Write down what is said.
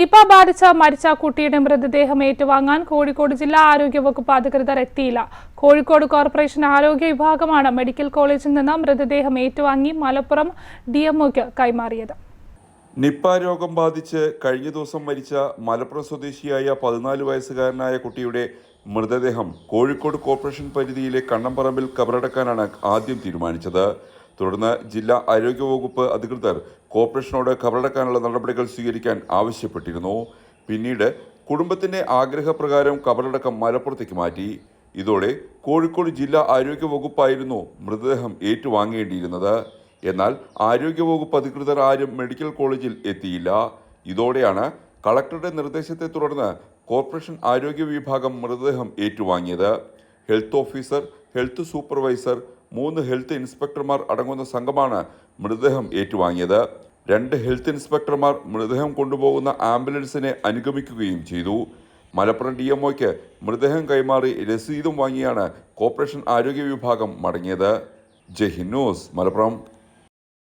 Nipah ബാധിച്ച മരിച്ച കുട്ടിയുടെ മൃതദേഹം ഏറ്റുവാങ്ങാൻ കോഴിക്കോട് ജില്ലാ ആരോഗ്യ വകുപ്പ് അധികൃതർ എത്തിയില്ല. കോഴിക്കോട് കോർപ്പറേഷൻ ആരോഗ്യ വിഭാഗമാണ് മെഡിക്കൽ കോളേജിൽ നിന്ന് മൃതദേഹം ഏറ്റുവാങ്ങി മലപ്പുറം ഡിഎംഒയ്ക്ക് കൈമാറിയത്. നിപ്പ രോഗം ബാധിച്ച് കഴിഞ്ഞ ദിവസം മരിച്ച മലപ്പുറം സ്വദേശിയായ പതിനാല് വയസ്സുകാരനായ കുട്ടിയുടെ മൃതദേഹം കോഴിക്കോട് കോർപ്പറേഷൻ പരിധിയിലെ കണ്ണമ്പറമ്പിൽ കബറടക്കാനാണ് ആദ്യം തീരുമാനിച്ചത്. തുടർന്ന് ജില്ലാ ആരോഗ്യവകുപ്പ് അധികൃതർ കോർപ്പറേഷനോട് കബറടക്കാനുള്ള നടപടികൾ സ്വീകരിക്കാൻ ആവശ്യപ്പെട്ടിരുന്നു. പിന്നീട് കുടുംബത്തിന്റെ ആഗ്രഹപ്രകാരം കബറടക്കം മലപ്പുറത്തേക്ക് മാറ്റി. ഇതോടെ കോഴിക്കോട് ജില്ലാ ആരോഗ്യ വകുപ്പായിരുന്നു മൃതദേഹം ഏറ്റുവാങ്ങേണ്ടിയിരുന്നത്. എന്നാൽ ആരോഗ്യവകുപ്പ് അധികൃതർ ആരും മെഡിക്കൽ കോളേജിൽ എത്തിയില്ല. ഇതോടെയാണ് കളക്ടറുടെ നിർദ്ദേശത്തെ തുടർന്ന് കോർപ്പറേഷൻ ആരോഗ്യ വിഭാഗം മൃതദേഹം ഏറ്റുവാങ്ങിയത്. ഹെൽത്ത് ഓഫീസർ ഹെൽത്ത് സൂപ്പർവൈസർ മൂന്ന് ഹെൽത്ത് ഇൻസ്പെക്ടർമാർ അടങ്ങുന്ന സംഘമാണ് മൃതദേഹം ഏറ്റുവാങ്ങിയത്. രണ്ട് ഹെൽത്ത് ഇൻസ്പെക്ടർമാർ മൃതദേഹം കൊണ്ടുപോകുന്ന ആംബുലൻസിനെ അനുഗമിക്കുകയും ചെയ്തു. മലപ്പുറം ഡി എംഒയ്ക്ക് മൃതദേഹം കൈമാറി രസീതും വാങ്ങിയാണ് കോർപ്പറേഷൻ ആരോഗ്യ വിഭാഗം മടങ്ങിയത്. ജയ് ന്യൂസ് മലപ്പുറം.